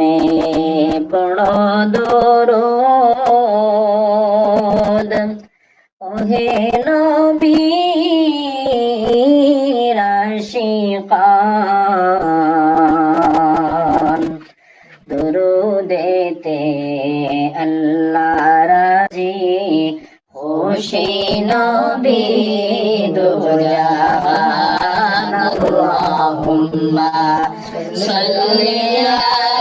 মনে পড় দরদ। ওহে নবী রাশিকান দরুদেতে আল্লাহ রাজি। খুশি নবী দুজাহান اللهم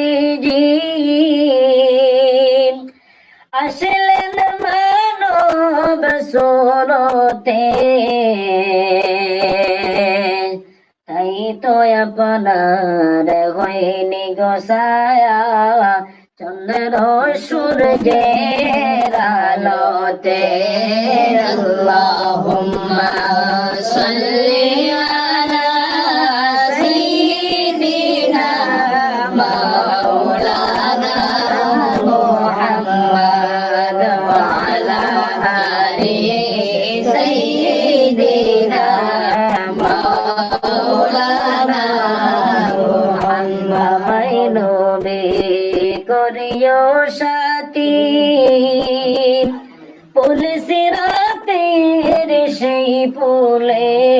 নবীজি আসলেন মানব সুরতে। তাই তো আপনার হয়নি গোসায়া চন্দ্র সূর্যের আলোতে। আল্লাহুম্মা সাল্লি করিও সাথী পুলিশি রাতের সেই পুলে